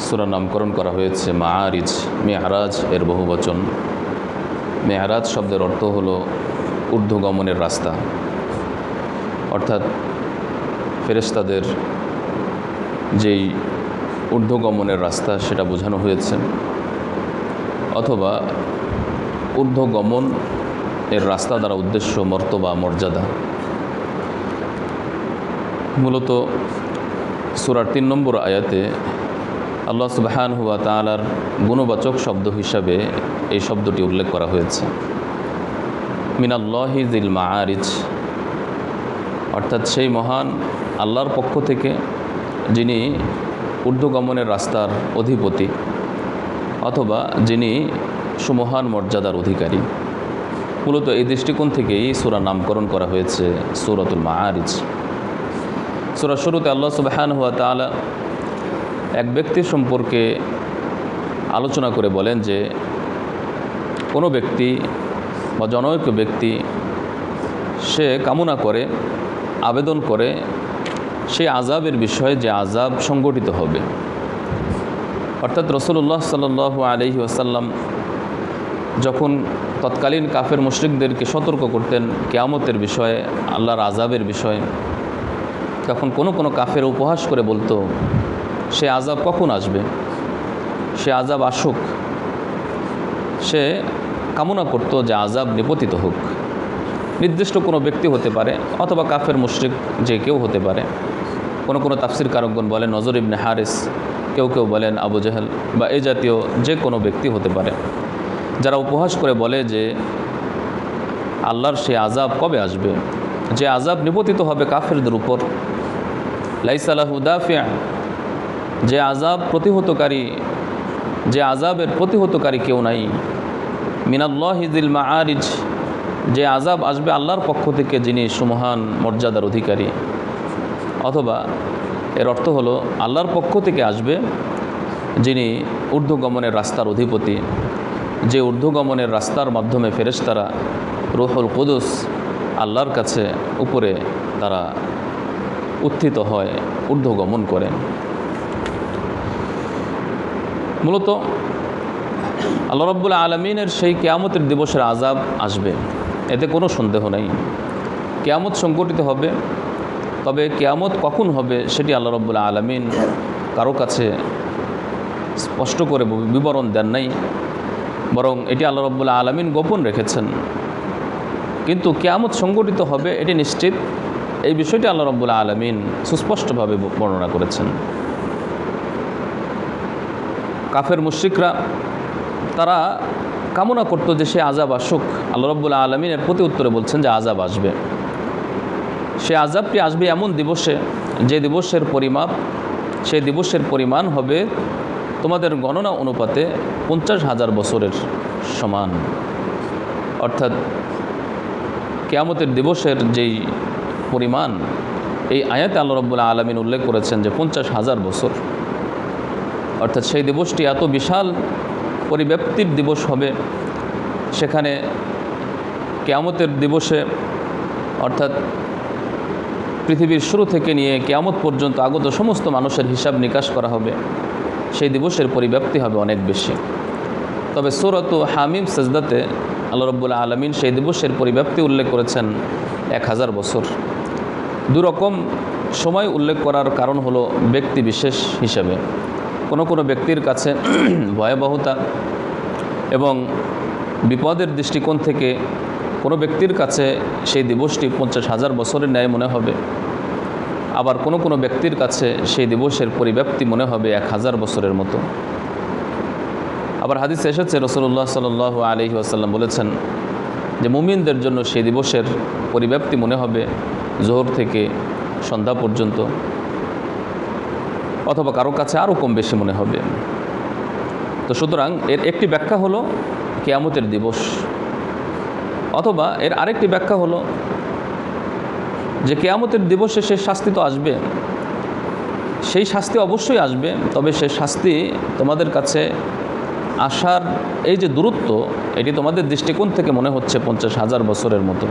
সুরা নামকরণ করা হয়েছে মাআরিজ, মেহারাজ এর বহু বচন। মেয়ারাজ শব্দের অর্থ হলো ঊর্ধ্বগমনের রাস্তা। অর্থাৎ ফেরেশতাদের যেই ঊর্ধ্বগমনের রাস্তা, সেটা বোঝানো হয়েছে। অথবা ঊর্ধ্বগমন এর রাস্তা দ্বারা উদ্দেশ্য মর্তবা, মর্যাদা। মূলত সুরার তিন নম্বর আয়াতে আল্লাহ সুবাহান হুয়া তালার গুণবাচক শব্দ হিসাবে এই শব্দটি উল্লেখ করা হয়েছে। মিনাল্লাহি দিল মাআরিজ। অর্থাৎ সেই মহান আল্লাহর পক্ষ থেকে যিনি ঊর্ধ্বগমনের রাস্তার অধিপতি অথবা যিনি সুমহান মর্যাদার অধিকারী। মূলত এই দৃষ্টিকোণ থেকেই সুরা নামকরণ করা হয়েছে সুরতুল মাআরিজ। সুরা শুরুতে আল্লাহ সুবাহান হুয়া তালা এক ব্যক্তির সম্পর্কে আলোচনা করে বলেন যে কোনো ব্যক্তি বা জনৈক ব্যক্তি সে কামনা করে, আবেদন করে সেই আজাবের বিষয়ে যে আজাব সংগঠিত হবে। অর্থাৎ রসুল্লাহ সাল আলহি আসাল্লাম যখন তৎকালীন কাফের মুশ্রিকদেরকে সতর্ক করতেন কেয়ামতের বিষয়ে, আল্লাহর আজাবের বিষয়ে, তখন কোনো কোনো কাফের উপহাস করে বলতো সে আজাব কখন আসবে? সে আজাব আসুক। সে কামনা করতো যে আজাব নিপতিত হোক। নির্দিষ্ট কোনো ব্যক্তি হতে পারে অথবা কাফের, মুশ্রিক, যে কেউ হতে পারে। কোনো কোনো তাফসির কারকগণ বলেন নজর ইবনে হারিস, কেউ কেউ বলেন আবু জাহেল বা এ জাতীয় যে কোনো ব্যক্তি হতে পারে। যারা উপহাস করে বলে যে আল্লাহর সে আজাব কবে আসবে? যে আজাব নিপতিত হবে কাফেরদের উপর। লাইসালাহুদাফিয়া যে আজাব প্রতিহতকারী, যে আজাবের প্রতিহতকারী কেউ নাই। মিনাল্লাহিদিল মাআরিজ, যে আজাব আসবে আল্লাহর পক্ষ থেকে যিনি সুমহান মর্যাদার অধিকারী। অথবা এর অর্থ হলো আল্লাহর পক্ষ থেকে আসবে যিনি ঊর্ধ্বগমনের রাস্তার অধিপতি। যে ঊর্ধ্বগমনের রাস্তার মাধ্যমে ফেরেশতারা রুহুল কুদুস আল্লাহর কাছে উপরে তারা উত্থিত হয়, ঊর্ধ্বগমন করে মূলত আল্লাহ রব্বুল আলমিনের সেই কেয়ামতের দিবসের আজাব আসবে। এতে কোনো সন্দেহ নেই। কেয়ামত সংগঠিত হবে, তবে কেয়ামত কখন হবে সেটি আল্লাহ রব্বুল আলমিন কারও কাছে স্পষ্ট করে বিবরণ দেন নাই। বরং এটি আল্লাহ রব্বুল আলমিন গোপন রেখেছেন। কিন্তু কেয়ামত সংগঠিত হবে, এটি নিশ্চিত। এই বিষয়টি আল্লাহ রব্বুল আলমিন সুস্পষ্টভাবে বর্ণনা করেছেন। কাফের মুশ্রিকরা, তারা কামনা করতো যে সে আজাব আসুক। আল্লাহ রব্বুল আলমিনের প্রতি উত্তরে বলছেন যে আজাব আসবে। সে আজাবটি আসবে এমন দিবসে, যে দিবসের পরিমাপ সেই দিবসের পরিমাণ হবে তোমাদের গণনা অনুপাতে পঞ্চাশ হাজার বছরের সমান। অর্থাৎ কেয়ামতের দিবসের যেই পরিমাণ, এই আয়াতে আল্লাহ রব্বুল্লা আলমিন উল্লেখ করেছেন যে পঞ্চাশ হাজার বছর। অর্থাৎ সেই দিবসটি এত বিশাল পরিব্যাপ্তির দিবস হবে। সেখানে কেয়ামতের দিবসে অর্থাৎ পৃথিবীর শুরু থেকে নিয়ে কেয়ামত পর্যন্ত আগত সমস্ত মানুষের হিসাব নিকাশ করা হবে। সেই দিবসের পরিব্যাপ্তি হবে অনেক বেশি। তবে সুরত হামিম সেজদাতে আল্লাহ রব্বুল্লা আলমিন সেই দিবসের পরিব্যাপ্তি উল্লেখ করেছেন এক হাজার বছর। দুরকম সময় উল্লেখ করার কারণ হলো ব্যক্তি বিশেষ হিসাবে। কোনো কোনো ব্যক্তির কাছে ভয়াবহতা এবং বিপদের দৃষ্টিকোণ থেকে কোনো ব্যক্তির কাছে সেই দিবসটি পঞ্চাশ হাজার বছরের ন্যায় মনে হবে। আবার কোনো কোনো ব্যক্তির কাছে সেই দিবসের পরিব্যাপ্তি মনে হবে এক হাজার বছরের মতো। আবার হাদিস এসেছে রসুল্লাহ সাল আলহি আসাল্লাম বলেছেন যে মুমিনদের জন্য সেই দিবসের পরিব্যাপ্তি মনে হবে জোহর থেকে সন্ধ্যা পর্যন্ত। অথবা কারও কাছে আরও কম বেশি মনে হবে। তো সুতরাং এর একটি ব্যাখ্যা হলো কেয়ামতের দিবস। অথবা এর আরেকটি ব্যাখ্যা হলো যে কেয়ামতের দিবসে সে শাস্তি তো আসবে। সেই শাস্তি অবশ্যই আসবে, তবে সে শাস্তি তোমাদের কাছে আসার এই যে দূরত্ব, এটি তোমাদের দৃষ্টিকোণ থেকে মনে হচ্ছে পঞ্চাশ হাজার বছরের মতো।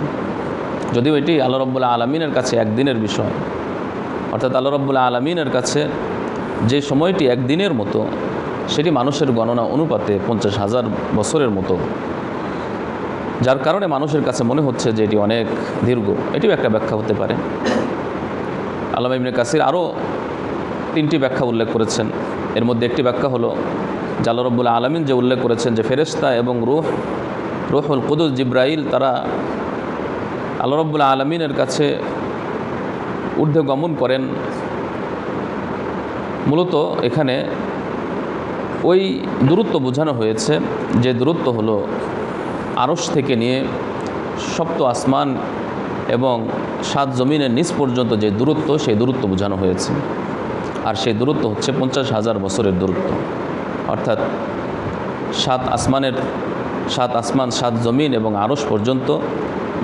যদিও এটি আল্লাহ রব্বুল্লাহ আলমিনের কাছে একদিনের বিষয়। অর্থাৎ আল্লাহ রব্বুল্লাহ আলমিনের কাছে যে সময়টি একদিনের মতো, সেটি মানুষের গণনা অনুপাতে পঞ্চাশ হাজার বছরের মতো। যার কারণে মানুষের কাছে মনে হচ্ছে যে এটি অনেক দীর্ঘ। এটিও একটা ব্যাখ্যা হতে পারে। আল্লামা ইবনে কাসির আরও তিনটি ব্যাখ্যা উল্লেখ করেছেন। এর মধ্যে একটি ব্যাখ্যা হলো জাল্লা রব্বুল আলমিন যে উল্লেখ করেছেন যে ফেরেশতা এবং রুহ, রুহুল কুদুস জিব্রাইল, তারা আল্লাহ রব্বুল আলমিনের কাছে ঊর্ধ্বে গমন করেন। মূলত এখানে ওই দূরত্ব বোঝানো হয়েছে যে দূরত্ব হলো আরশ থেকে নিয়ে সপ্ত আসমান এবং সাত জমিনের নিচ পর্যন্ত যে দূরত্ব, সেই দূরত্ব বোঝানো হয়েছে। আর সেই দূরত্ব হচ্ছে পঞ্চাশ হাজার বছরের দূরত্ব। অর্থাৎ সাত আসমানের, সাত আসমান, সাত জমিন এবং আরশ পর্যন্ত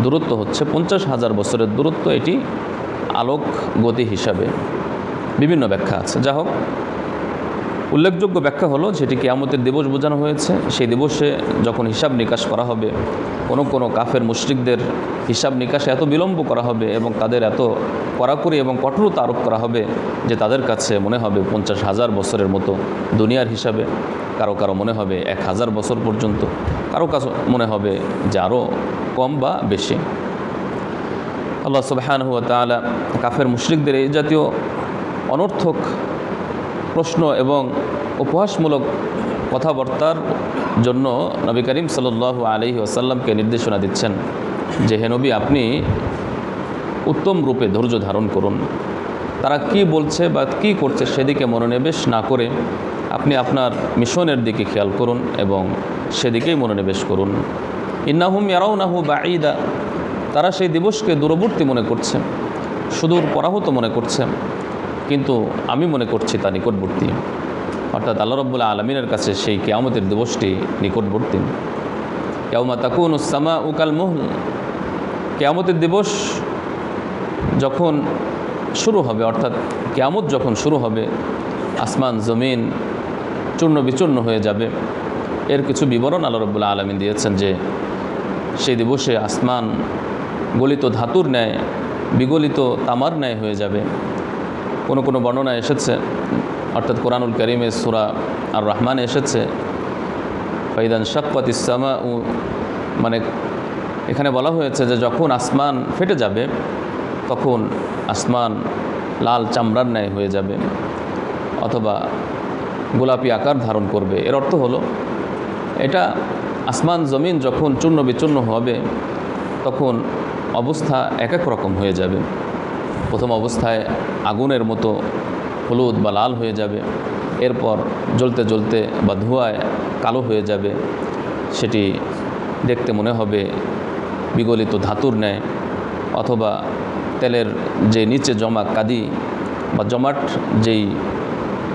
দূরত্ব হচ্ছে পঞ্চাশ হাজার বছরের দূরত্ব। এটি আলোক গতি হিসাবে বিভিন্ন ব্যাখ্যা আছে। যা হোক, উল্লেখযোগ্য ব্যাখ্যা হলো যেটি কেয়ামতের দিবস বোঝানো হয়েছে। সেই দিবসে যখন হিসাব নিকাশ করা হবে, কোনো কোনো কাফের মুশরিকদের হিসাব নিকাশে এত বিলম্ব করা হবে এবং তাদের এত কড়াকড়ি এবং কঠোরতা আরোপ করা হবে যে তাদের কাছে মনে হবে পঞ্চাশ হাজার বছরের মতো দুনিয়ার হিসাবে। কারও কারও মনে হবে এক হাজার বছর পর্যন্ত। কারও কাছে মনে হবে যে আরও কম বা বেশি। আল্লাহ সুবাহান হুয়া তালা কাফের মুশরিকদের এই জাতীয় অনর্থক প্রশ্ন এবং উপহাসমূলক কথাবার্তার জন্য নবী করিম সাল আলহি আসাল্লামকে নির্দেশনা দিচ্ছেন যে, হে নবী, আপনি উত্তম রূপে ধৈর্য ধারণ করুন। তারা কি বলছে বা কি করছে সেদিকে মনোনিবেশ না করে আপনি আপনার মিশনের দিকে খেয়াল করুন এবং সেদিকেই মনোনিবেশ করুন। ইন্নাহুম ইয়ারাউনাহু বা ঈদা তারা সেই দিবসকে দূরবর্তী মনে করছে, সুদূর পরাহত মনে করছে। কিন্তু আমি মনে করছি তা নিকটবর্তী। অর্থাৎ আল্লাহ রব্বুল্লাহ আলমিনের কাছে সেই কেয়ামতের দিবসটি নিকটবর্তী। কেয়ামা তাকুন উসামা উকাল মোহল। কেয়ামতের দিবস যখন শুরু হবে, অর্থাৎ কেয়ামত যখন শুরু হবে, আসমান, জমিন চূর্ণ বিচূর্ণ হয়ে যাবে। এর কিছু বিবরণ আল্লাহ রব্বুল্লাহ আলমিন দিয়েছেন যে, সেই দিবসে আসমান গলিত ধাতুর ন্যায়, বিগলিত তামার ন্যায় হয়ে যাবে। কোনো কোনো বর্ণনা এসেছে, অর্থাৎ কোরআনুল করিমে সুরা আর রহমান এসেছে, ফাইদান শাক্কাত ইসামা উ মানে এখানে বলা হয়েছে যে যখন আসমান ফেটে যাবে, তখন আসমান লাল চামড়ার ন্যায় হয়ে যাবে, অথবা গোলাপি আকার ধারণ করবে। এর অর্থ হলো, এটা আসমান জমিন যখন চূর্ণ বিচূর্ণ হবে, তখন অবস্থা এক এক রকম হয়ে যাবে। প্রথম অবস্থায় আগুনের মতো হলুদ বা লাল হয়ে যাবে। এরপর জ্বলতে জ্বলতে বা ধোঁয়ায় কালো হয়ে যাবে। সেটি দেখতে মনে হবে বিগলিত ধাতুর ন্যায় অথবা তেলের যে নিচে জমা কাদি বা জমাট যেই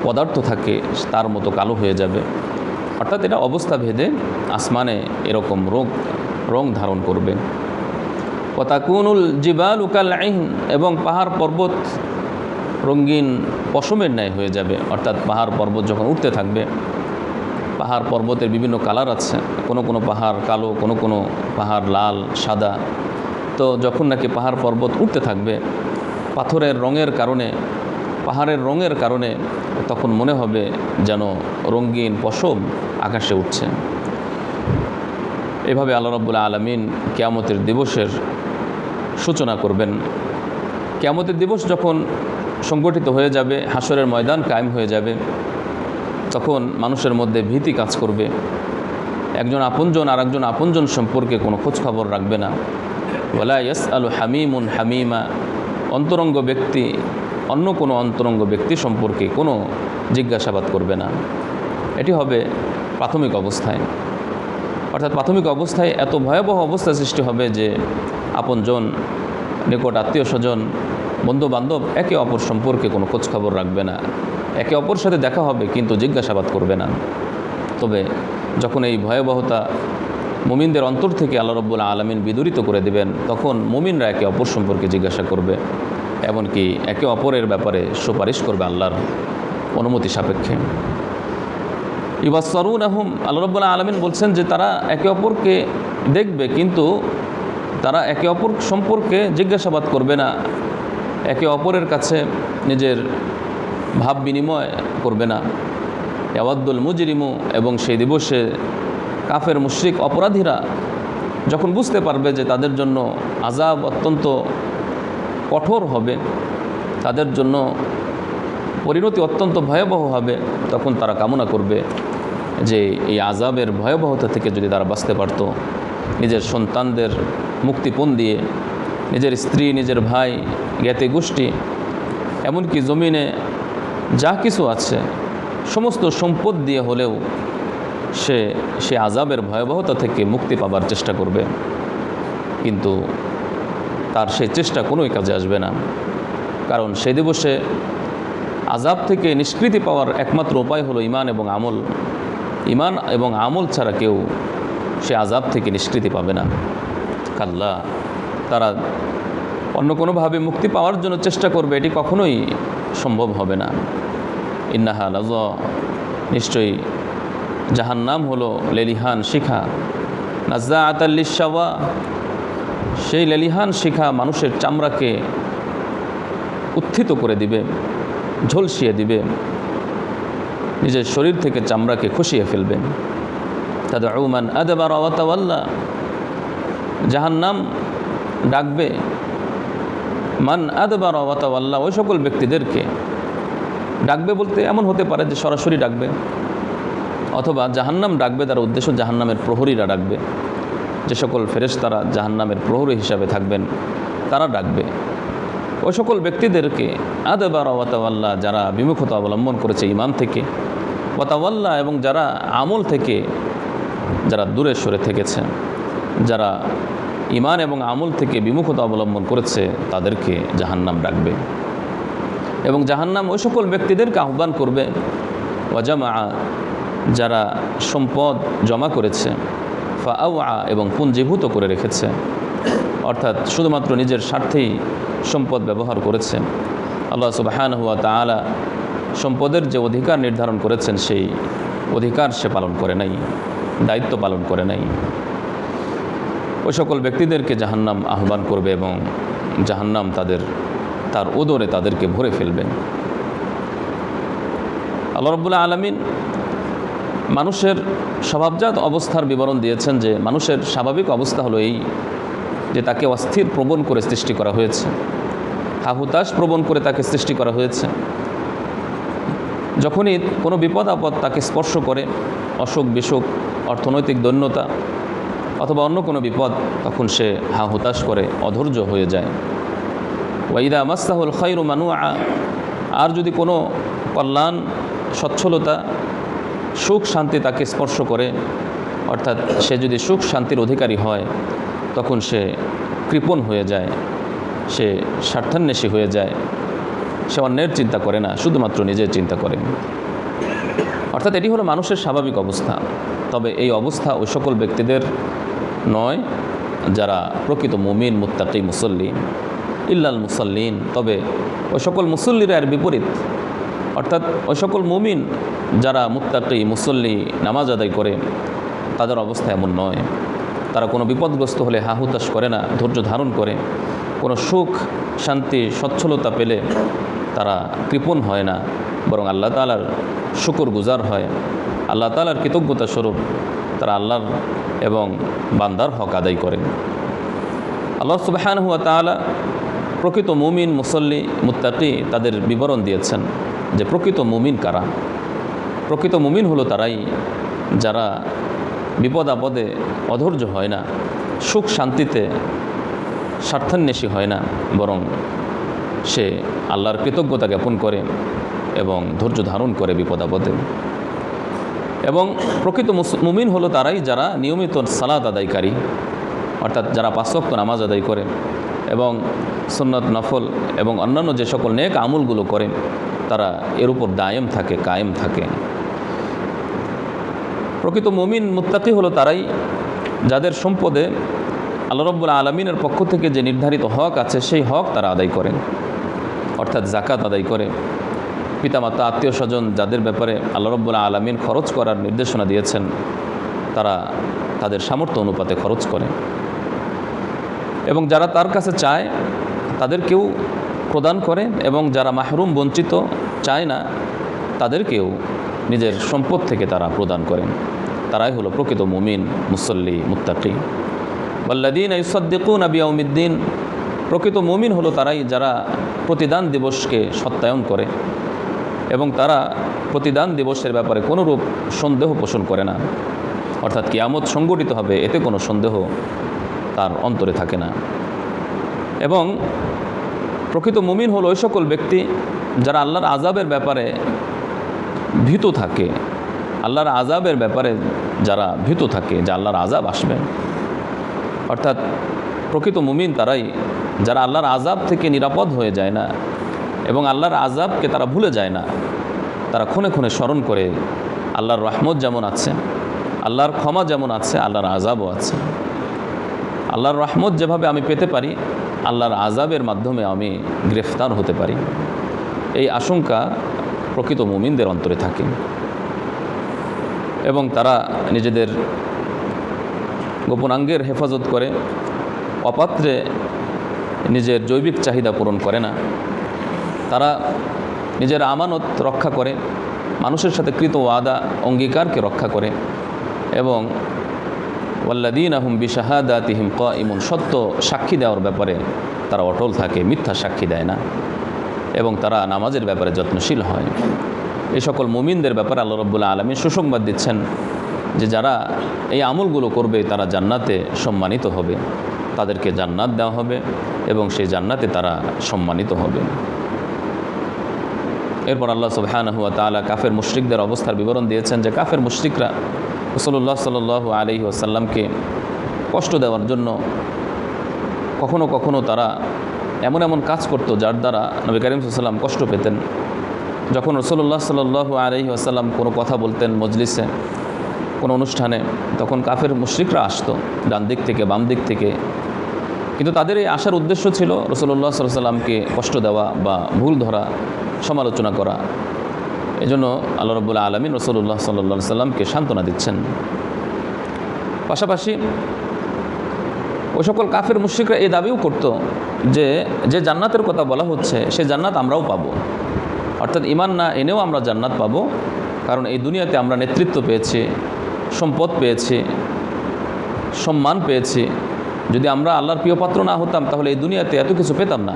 পদার্থ থাকে, তার মতো কালো হয়ে যাবে। অর্থাৎ এটা অবস্থা ভেদে আসমানে এরকম রোগ, রং ধারণ করবে। কতাকুনুল জিবাল উকাল এবং পাহাড় পর্বত রঙিন পশমের ন্যায় হয়ে যাবে। অর্থাৎ পাহাড় পর্বত যখন উঠতে থাকবে, পাহাড় পর্বতের বিভিন্ন কালার আছে। কোনো কোনো পাহাড় কালো, কোনো কোনো পাহাড় লাল, সাদা। তো যখন নাকি পাহাড় পর্বত উঠতে থাকবে, পাথরের রঙের কারণে, পাহাড়ের রঙের কারণে তখন মনে হবে যেন রঙিন পশম আকাশে উঠছে। এভাবে আল্লাহ রব্বুল্লা আলমিন কেয়ামতের দিবসের সূচনা করবেন। কেয়ামতের দিবস যখন সংগঠিত হয়ে যাবে হাসরের ময়দান কায়েম হয়ে যাবে, তখন মানুষের মধ্যে ভীতি কাজ করবে। একজন আপনজন আর একজন আপনজন সম্পর্কে কোনো খোঁজখবর রাখবে না। ওলা ইয়াস আলু হামিমুন হামিমা। অন্তরঙ্গ ব্যক্তি, অন্য কোনো অন্তরঙ্গ ব্যক্তি সম্পর্কে কোনো জিজ্ঞাসাবাদ করবে না। এটি হবে প্রাথমিক অবস্থায়। অর্থাৎ প্রাথমিক অবস্থায় এত ভয়াবহ অবস্থা সৃষ্টি হবে যে আপনজন নিকট আত্মীয় স্বজন, বন্ধুবান্ধব একে অপর সম্পর্কে কোনো খোঁজখবর রাখবে না। একে অপর সাথে দেখা হবে কিন্তু জিজ্ঞাসাবাদ করবে না। তবে যখন এই ভয়াবহতা মুমিনদের অন্তর থেকে আল্লাহ রব্বুল আলমিন বিদরিত করে দেবেন, তখন মুমিনরা একে অপর সম্পর্কে জিজ্ঞাসা করবে। এমনকি একে অপরের ব্যাপারে সুপারিশ করবে আল্লাহর অনুমতি সাপেক্ষে। ইবাসরুন আহম আল্লাহ রব্বুল্লাহ আলমিন বলছেন যে তারা একে অপরকে দেখবে কিন্তু তারা একে অপর সম্পর্কে জিজ্ঞাসাবাদ করবে না, একে অপরের কাছে নিজের ভাব বিনিময় করবে না। ইয়াওয়াদ্দুল মুজরিমু এবং সেই দিবসে কাফের মুশ্রিক অপরাধীরা যখন বুঝতে পারবে যে তাদের জন্য আজাব অত্যন্ত কঠোর হবে, তাদের জন্য পরিণতি অত্যন্ত ভয়াবহ হবে, তখন তারা কামনা করবে যে এই আজাবের ভয়াবহতা থেকে যদি তারা বাঁচতে পারত, নিজের সন্তানদের মুক্তিপণ দিয়ে নিজের স্ত্রী, নিজের ভাই, জ্ঞাতি গোষ্ঠী, এমনকি জমিনে যা কিছু আছে, সমস্ত সম্পদ দিয়ে হলেও সে সে আজাবের ভয়াবহতা থেকে মুক্তি পাবার চেষ্টা করবে। কিন্তু তার সেই চেষ্টা কোনোই কাজে আসবে না। কারণ সে দিবসে আজাব থেকে নিষ্কৃতি পাওয়ার একমাত্র উপায় হলো ইমান এবং আমল। ইমান এবং আমল ছাড়া কেউ সে আজাব থেকে নিষ্কৃতি পাবে না। কাল্লা তারা অন্য কোনোভাবে মুক্তি পাওয়ার জন্য চেষ্টা করবে, এটি কখনোই সম্ভব হবে না। ইন্নাহা লাজ নিশ্চয়ই যাহার নাম হলো লেলিহান শিখা। নাজা আতাল্লিশাওয়া সেই লেলিহান শিখা মানুষের চামড়াকে উত্থিত করে দিবে, ঝলসিয়ে দিবে, নিজের শরীর থেকে চামড়াকে খুশিয়ে ফেলবে। তাদের উমান আদেবার আওয়াতাওয়াল্লা যাহার নাম ডাকবে, মান আদবার আওয়াতাওয়াল্লা ওই সকল ব্যক্তিদেরকে ডাকবে বলতে এমন হতে পারে যে সরাসরি ডাকবে, অথবা জাহান্নাম ডাকবে তার উদ্দেশ্য জাহান্নামের প্রহরীরা ডাকবে। যে সকল ফেরেশ তারা জাহান্নামের প্রহরী হিসাবে থাকবেন, তারা ডাকবে। ওই সকল ব্যক্তিদেরকে আদবার ওয়াতাওয়াল্লা যারা বিমুখতা অবলম্বন করেছে ইমান থেকে ওয়াতাওয়াল্লা এবং যারা আমল থেকে, যারা দূরে সরে থেকেছে যারা ইমান এবং আমল থেকে বিমুখতা অবলম্বন করেছে, তাদেরকে জাহান্নাম ডাকবে। এবং জাহান্নাম ওই সকল ব্যক্তিদেরকে আহ্বান করবে ওয়াজামা যারা সম্পদ জমা করেছে ফাআওয়া এবং পুঞ্জীভূত করে রেখেছে। অর্থাৎ শুধুমাত্র নিজের স্বার্থেই সম্পদ ব্যবহার করেছে। আল্লাহ সুবাহান হুয়া তালা সম্পদের যে অধিকার নির্ধারণ করেছেন, সেই অধিকার সে পালন করে নাই, দায়িত্ব পালন করে নাই। ওই সকল ব্যক্তিদেরকে জাহান্নাম আহ্বান করবে এবং জাহান্নাম তাদের, তার ওদরে তাদেরকে ভরে ফেলবে। আল্লাহ রব্বুল্লাহ আলমিন মানুষের স্বভাবজাত অবস্থার বিবরণ দিয়েছেন যে মানুষের স্বাভাবিক অবস্থা হলো এই যে তাকে অস্থির প্রবণ করে সৃষ্টি করা হয়েছে। হাহুতাশ প্রবণ করে তাকে সৃষ্টি করা হয়েছে। যখনই কোনো বিপদ আপদ তাকে স্পর্শ করে অসুখ বিসুখ অর্থনৈতিক দৈন্যতা অথবা অন্য কোনো বিপদ, তখন সে হা হতাশ করে অধৈর্য হয়ে যায়। ওয়াইদা মাস্তাহুল খৈরু মানু আর যদি কোনো কল্যাণ, সচ্ছলতা, সুখ শান্তি তাকে স্পর্শ করে, অর্থাৎ সে যদি সুখ শান্তির অধিকারী হয়, তখন সে কৃপণ হয়ে যায়, সে স্বার্থান্বেষী হয়ে যায়। সে অন্যের চিন্তা করে না, শুধুমাত্র নিজের চিন্তা করে। অর্থাৎ এটি হলো মানুষের স্বাভাবিক অবস্থা। তবে এই অবস্থা ওই সকল ব্যক্তিদের নয়, যারা প্রকৃত মুমিন, মুত্তাকি মুসল্লি ইল্লাল মুসল্লিন। তবে ওই সকল মুসল্লিরা এর বিপরীত। অর্থাৎ ওই সকল মুমিন যারা মুত্তাকি, মুসল্লি নামাজ আদায় করে, তাদের অবস্থা এমন নয়। তারা কোনো বিপদগ্রস্ত হলে হাহুতাশ করে না, ধৈর্য ধারণ করে। কোনো সুখ, শান্তি, সচ্ছলতা পেলে তারা কৃপণ হয় না, বরং আল্লাহ তালার শুকর গুজার হয়। আল্লাহ তালার কৃতজ্ঞতা স্বরূপ তারা আল্লাহর এবং বান্দার হক আদায় করেন। আল্লাহ সুবাহান হুয়া তালা প্রকৃত মুমিন, মুসল্লি, মুত্তাকি তাদের বিবরণ দিয়েছেন যে প্রকৃত মুমিন কারা? প্রকৃত মুমিন হলো তারাই যারা বিপদ আপদে অধৈর্য হয় না, সুখ শান্তিতে স্বার্থান্বেষী হয় না, বরং সে আল্লাহর কৃতজ্ঞতা জ্ঞাপন করে এবং ধৈর্য ধারণ করে বিপদ আপদে এবং প্রকৃত মুমিন হলো তারাই যারা নিয়মিত সালাদ আদায়কারী, অর্থাৎ যারা পাঁচক্ত নামাজ আদায় করে এবং সুন্নত, নফল এবং অন্যান্য যে সকল নেক আমলগুলো করে তারা এর উপর দায়েম থাকে, কায়েম থাকে। প্রকৃত মুমিন, মুত্তাকি হলো তারাই যাদের সম্পদে আল্লাহ রব্বুল আলমিনের পক্ষ থেকে যে নির্ধারিত হক আছে, সেই হক তারা আদায় করেন। অর্থাৎ জাকাত আদায় করে। পিতামাতা, আত্মীয় স্বজন যাদের ব্যাপারে আল্লাহ রব্বুল্লাহ আলমিন খরচ করার নির্দেশনা দিয়েছেন, তারা তাদের সামর্থ্য অনুপাতে খরচ করে। এবং যারা তার কাছে চায়, তাদেরকেও প্রদান করে এবং যারা মাহরুম, বঞ্চিত চায় না, তাদেরকেও নিজের সম্পদ থেকে তারা প্রদান করেন। তারাই হলো প্রকৃত মুমিন, মুসল্লি, মুত্তাকি। ওয়াল্লাদিন ইসদ্দিকুন আবিয়াউমিদ্দিন প্রকৃত মুমিন হলো তারাই যারা প্রতিদান দিবসকে সত্যায়ন করে এবং তারা প্রতিদান দিবসের ব্যাপারে কোনোরূপ সন্দেহ পোষণ করে না। অর্থাৎ কিয়ামত সংগঠিত হবে, এতে কোনো সন্দেহ তার অন্তরে থাকে না। এবং প্রকৃত মুমিন হলো ওই সকল ব্যক্তি যারা আল্লাহর আজাবের ব্যাপারে ভীত থাকে, আল্লাহর আজাবের ব্যাপারে যারা ভীত থাকে, যে আল্লাহর আজাব আসবে। অর্থাৎ প্রকৃত মুমিন তারাই যারা আল্লাহর আজাব থেকে নিরাপদ হয়ে যায় না এবং আল্লাহর আজাবকে তারা ভুলে যায় না, তারা ক্ষণে ক্ষণে স্মরণ করে আল্লাহর রহমত যেমন আছে, আল্লাহর ক্ষমা যেমন আছে, আল্লাহর আজাবও আছে। আল্লাহর রহমত যেভাবে আমি পেতে পারি, আল্লাহর আজাবের মাধ্যমে আমি গ্রেফতার হতে পারি। এই আশঙ্কা প্রকৃত মুমিনদের অন্তরে থাকে। এবং তারা নিজেদের গোপনাঙ্গের হেফাজত করে, অপাত্রে নিজের জৈবিক চাহিদা পূরণ করে না। তারা নিজের আমানত রক্ষা করে, মানুষের সাথে কৃত ওয়াদা, অঙ্গীকারকে রক্ষা করে এবং ওয়াল্লাদিন আহম বিশাহাদা তিহিম ক ইমন সত্য সাক্ষী দেওয়ার ব্যাপারে তারা অটল থাকে, মিথ্যা সাক্ষী দেয় না এবং তারা নামাজের ব্যাপারে যত্নশীল হয়। এই সকল মুমিনদের ব্যাপারে আল্লাহ রব্বুল্লা আলমী সুসংবাদ দিচ্ছেন যে যারা এই আমলগুলো করবে, তারা জান্নাতে সম্মানিত হবে। তাদেরকে জান্নাত দেওয়া হবে এবং সেই জান্নাতে তারা সম্মানিত হবে। এরপর আল্লাহ সুবহান হুয়া তালা কাফের মুশরিকদের অবস্থার বিবরণ দিয়েছেন যে কাফের মুশরিকরা রসল্লাহ সাল আলহি আসাল্লামকে কষ্ট দেওয়ার জন্য কখনো কখনো তারা এমন এমন কাজ করতো যার দ্বারা নবী করিম সাল্লাম কষ্ট পেতেন। যখন রসল্লাহ সাল আলহি আসাল্লাম কোনো কথা বলতেন মজলিসে কোনো অনুষ্ঠানে, তখন কাফের মুশরিকরা আসতো, ডান দিক থেকে, বাম দিক থেকে। কিন্তু তাদের এই আসার উদ্দেশ্য ছিল রসল্লাহ সাল্লামকে কষ্ট দেওয়া বা ভুল ধরা, সমালোচনা করা। এজন্য আল্লাহ রবুল্লা আলমিন রসল্লাহ সাল্লা সাল্লামকে সান্ত্বনা দিচ্ছেন। পাশাপাশি ওই সকল কাফের মুশ্রিকরা এই দাবিও করত যে যে জান্নাতের কথা বলা হচ্ছে, সে জান্নাত আমরাও পাবো। অর্থাৎ ইমান না এনেও আমরা জান্নাত পাবো, কারণ এই দুনিয়াতে আমরা নেতৃত্ব পেয়েছি সম্পদ পেয়েছি, সম্মান পেয়েছি। যদি আমরা আল্লাহর প্রিয় পাত্র না হতাম, তাহলে এই দুনিয়াতে এত কিছু পেতাম না।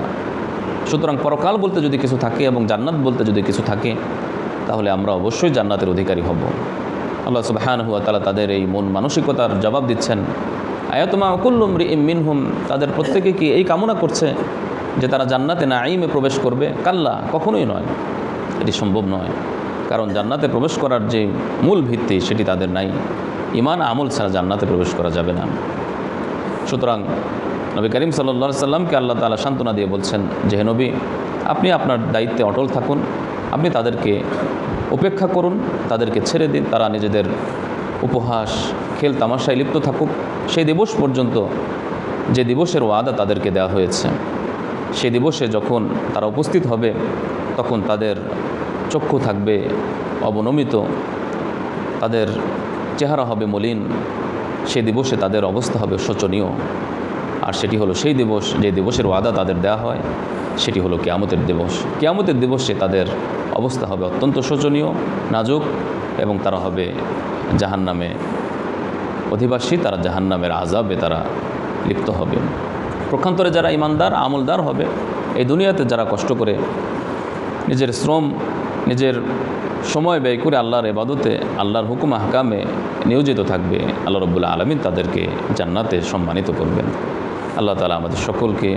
সুতরাং পরকাল বলতে যদি কিছু থাকে এবং জান্নাত বলতে যদি কিছু থাকে, তাহলে আমরা অবশ্যই জান্নাতের অধিকারী হব। আল্লাহ সুবাহান হুয়া তালা তাদের এই মন মানসিকতার জবাব দিচ্ছেন। আয়াতমা অকুল্লুম রি মিনহুম, তাদের প্রত্যেকে কি এই কামনা করছে যে তারা জান্নাতে না আইমে প্রবেশ করবে? কাল্লা, কখনোই নয়। এটি সম্ভব নয়। কারণ জান্নাতে প্রবেশ করার যে মূল ভিত্তি সেটি তাদের নাই। ইমান আমল ছাড়া জান্নাতে প্রবেশ করা যাবে না। সুতরাং নবী করিম সাল্লা সাল্লামকে আল্লাহ তালা সান্ত্বনা দিয়ে বলছেন যে নবী, আপনি আপনার দায়িত্বে অটল থাকুন, আপনি তাদেরকে উপেক্ষা করুন, তাদেরকে ছেড়ে দিন, তারা নিজেদের উপহাস, খেল তামাশায় লিপ্ত থাকুক। সেই দিবস পর্যন্ত যে দিবসের ওয়াদা তাদেরকে দেওয়া হয়েছে, সেই দিবসে যখন তারা উপস্থিত হবে, তখন তাদের চক্ষু থাকবে অবনমিত, তাদের চেহারা হবে মলিন, সে দিবসে তাদের অবস্থা হবে শোচনীয়। আর সেটি হলো সেই দিবস, যে দিবসের ওয়াদা তাদের দেওয়া হয়, সেটি হলো কেয়ামতের দিবস। কেয়ামতের দিবসে তাদের অবস্থা হবে অত্যন্ত শোচনীয়, নাজুক এবং তারা হবে জাহান নামে অধিবাসী, তারা জাহান নামের আজাবে তারা লিপ্ত হবে। প্রক্ষান্তরে যারা ইমানদার, আমলদার হবে, এই দুনিয়াতে যারা কষ্ট করে নিজের শ্রম নিজের সময় ব্যয় করে আল্লাহর এবাদতে আল্লাহর হুকুম হাকামে নিয়োজিত থাকবে। আল্লাহ রবুল্লা আলমিন তাদেরকে জান্নাতে সম্মানিত করবেন। আল্লাহ তালা আমাদের সকলকে